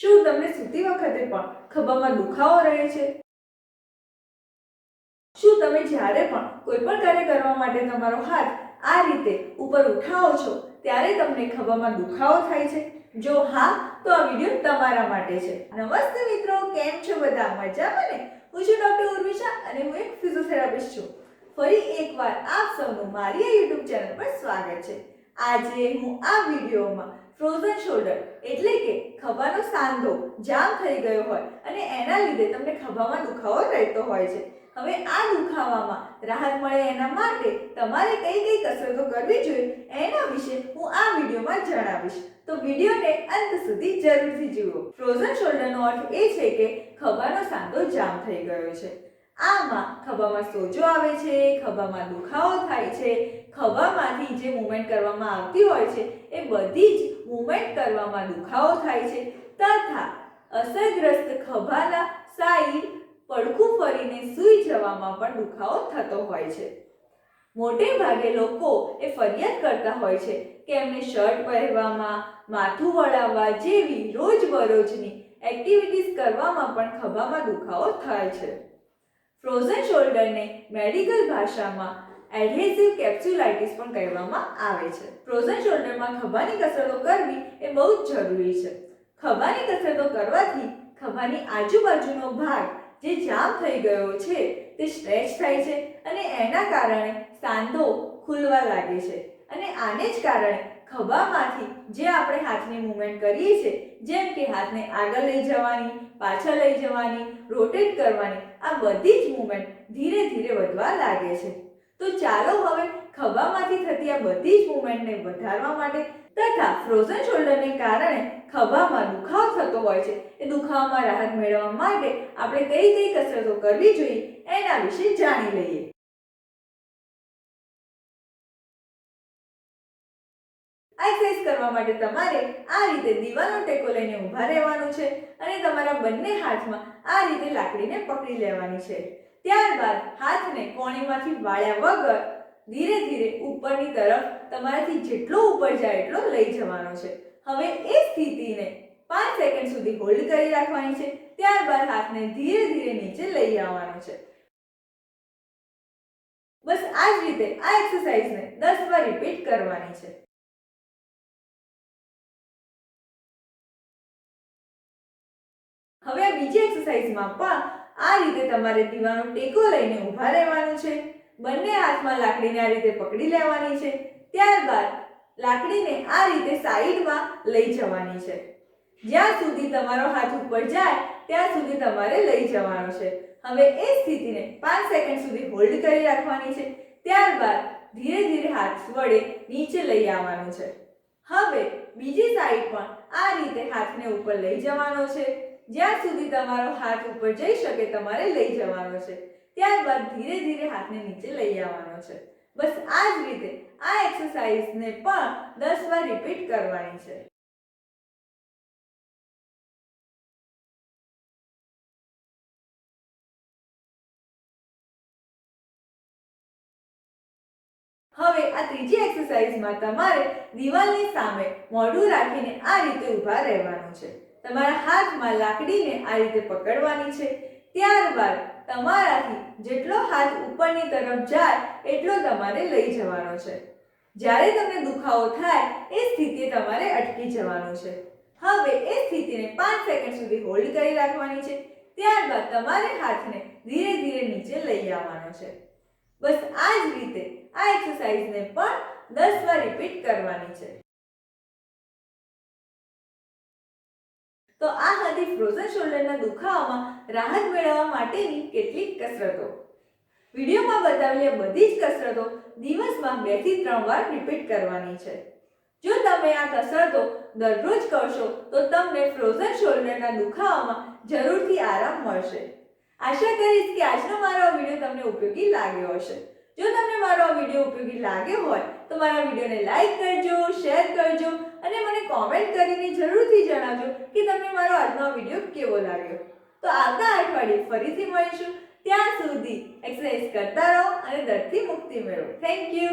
શું તમને સૂતી વખતે પણ ખભામાં દુખાવો રહે છે? શું તમે જ્યારે પણ કોઈ પણ કાર્ય કરવા માટે તમારો હાથ આ રીતે ઉપર ઉઠાવો છો, ત્યારે તમને ખભામાં દુખાવો થાય છે? જો હા, તો આ વીડિયો તમારા માટે છે. નમસ્તે મિત્રો, કેમ છો બધા? મજામાં ને? હું છું ડોક્ટર ઉર્મિશા અને હું એક ફિઝિયોથેરાપિસ્ટ છું. ફરી એકવાર આપ સૌનું મારી આ યુટ્યુબ ચેનલ પર સ્વાગત છે. આજે હું આ વિડીયોમાં ફ્રોઝન શોલ્ડર એટલે કે ખભાનો સાંધો જામ થઈ ગયો હોય અને એના લીધે તમને ખભામાં દુખાવો રહેતો હોય છે. હવે આ દુખાવામાં રાહત મળે એના માટે તમારે કઈ કઈ કસરતો કરવી જોઈએ એના વિશે હું આ વિડીયોમાં જણાવીશ. તો વિડીયોને અંત સુધી જરૂરથી જુઓ. ફ્રોઝન શોલ્ડરનો અર્થ એ છે કે ખભાનો સાંધો જામ થઈ ગયો છે. આમાં ખભામાં સોજો આવે છે, ખભામાં દુખાવો થાય છે, ખભામાંથી જે મૂવમેન્ટ કરવામાં આવતી હોય છે, એ બધી જ મૂવમેન્ટ કરવામાં દુખાવો થાય છે. તથા અસરગ્રસ્ત ખભાના સાઈડ પડખું ફરીને સૂઈ જવામાં પણ દુખાવો થતો હોય છે. મોટે ભાગે લોકો એ ફરિયાદ કરતા હોય છે કે એમને શર્ટ પહેરવામાં, માથું વળાવવા જેવી રોજબરોજની એક્ટિવિટીઝ કરવામાં પણ ખભામાં દુખાવો થાય છે. ફ્રોઝન શોલ્ડરને મેડિકલ ભાષામાં એડહેસિવ કેપ્સ્યુલાઇટિસ પણ કહેવામાં આવે છે. ફ્રોઝન શોલ્ડરમાં ખભાની કસરતો કરવી એ બહુ જ જરૂરી છે. ખભાની કસરતો કરવાથી ખભાની આજુબાજુનો ભાગ જે જામ થઈ ગયો છે તે સ્ટ્રેચ થાય છે અને એના કારણે સાંધો ખુલવા લાગે છે. અને આને જ કારણે ખભામાંથી જે આપણે હાથની મૂવમેન્ટ કરીએ છીએ, જેમ કે હાથને આગળ લઈ જવાની, પાછળ લઈ જવાની રોટેટ કરવાની, આ બધી જ મૂવમેન્ટ ધીરે ધીરે વધવા લાગે છે. તો ચાલો હવે ખભામાંથી થતી આ બધી જ મૂવમેન્ટને વધારવા માટે તથા ફ્રોઝન શોલ્ડરને કારણે ખભામાં દુખાવો થતો હોય છે, એ દુખાવામાં રાહત મેળવવા માટે આપણે કઈ કઈ કસરતો કરવી જોઈએ એના વિશે જાણી લઈએ. એક્સરસાઇઝ કરવા માટે તમારે આ રીતે દીવાલનો ટેકો લઈને ઊભા રહેવાનું છે અને તમારા બંને હાથમાં આ રીતે લાકડીને પકડી લેવાની છે. ત્યારબાદ હાથને કોણીમાંથી વાળ્યા વગર ધીરે ધીરે ઉપરની તરફ તમારાથી જેટલો ઉપર જાય એટલો લઈ જવાનો છે. હવે એ સ્થિતિને પાંચ સેકન્ડ સુધી હોલ્ડ કરી રાખવાની છે. ત્યારબાદ હાથને ધીરે ધીરે નીચે લઈ આવવાનો છે. બસ આ જ રીતે આ એક્સરસાઇઝને દસ વાર રિપીટ કરવાની છે. હવે આ બીજી એક્સરસાઇઝમાં પણ આ રીતે તમારે દીવાનો ટેકો લઈને ઊભા રહેવાનું છે. બંને હાથમાં લાકડીને આ રીતે પકડી લેવાની છે. ત્યારબાદ લાકડીને આ રીતે સાઈડમાં લઈ જવાની છે. જ્યાં સુધી તમારો હાથ ઉપર જાય, ત્યાં સુધી તમારે લઈ જવાનો છે. હવે એ સ્થિતિને પાંચ સેકન્ડ સુધી હોલ્ડ કરી રાખવાની છે. ત્યારબાદ ધીરે ધીરે હાથ વડે નીચે લઈ આવવાનું છે. હવે બીજી સાઈડ પણ આ રીતે હાથને ઉપર લઈ જવાનો છે. જ્યાં સુધી તમારો હાથ ઉપર જઈ શકે, તમારે લઈ જવાનો છે. ત્યારબાદ ધીરે ધીરે હાથને નીચે લઈ આવવાનો છે. બસ આ જ રીતે આ એક્સરસાઇઝને પણ દસ વાર રિપીટ કરવાની છે. હવે આ ત્રીજી એક્સરસાઇઝમાં તમારે દિવાલની સામે મોઢું રાખીને આ રીતે ઊભા રહેવાનું છે. તમારા હાથમાં લાકડીને આ રીતે પકડવાની છે. ત્યારબાદ તમારાથી જેટલો હાથ ઉપરની તરફ જાય, એટલો તમારે લઈ જવાનો છે. જ્યારે તમને દુખાવો થાય, એ સ્થિતિએ તમારે અટકી જવાનું છે. હવે એ સ્થિતિને પાંચ સેકન્ડ સુધી હોલ્ડ કરી રાખવાની છે. ત્યારબાદ તમારે હાથને ધીરે ધીરે નીચે લઈ આવવાનો છે. બસ આ જ રીતે આ એક્સરસાઇઝને પણ દસ વાર રિપીટ કરવાની છે. તો આ હતી ફ્રોઝન શોલ્ડરના દુખાવામાં રાહત મેળવવા માટેની કેટલીક કસરતો. વિડીયોમાં બતાવેલી બધી જ કસરતો દિવસમાં બેથી ત્રણ વાર રિપીટ કરવાની છે. જો તમે આ કસરતો દરરોજ કરશો, તો તમને ફ્રોઝન શોલ્ડરના દુખાવામાં જરૂરથી આરામ મળશે. આશા કરીશ કે આજનો મારો વીડિયો તમને ઉપયોગી લાગ્યો હશે. જો તમને મારો આ વીડિયો ઉપયોગી લાગ્યો હોય, તો મારા વિડીયોને લાઈક કરજો શેર કરજો અને મને કોમેન્ટ કરીને જરૂરથી જણાવજો કે તમને મારો આજનો વીડિયો કેવો લાગ્યો. તો આવતા અઠવાડિયે ફરીથી મળીશું. ત્યાં સુધી એક્સરસાઇઝ કરતા રહો અને દર્દથી મુક્તિ મેળવો. Thank you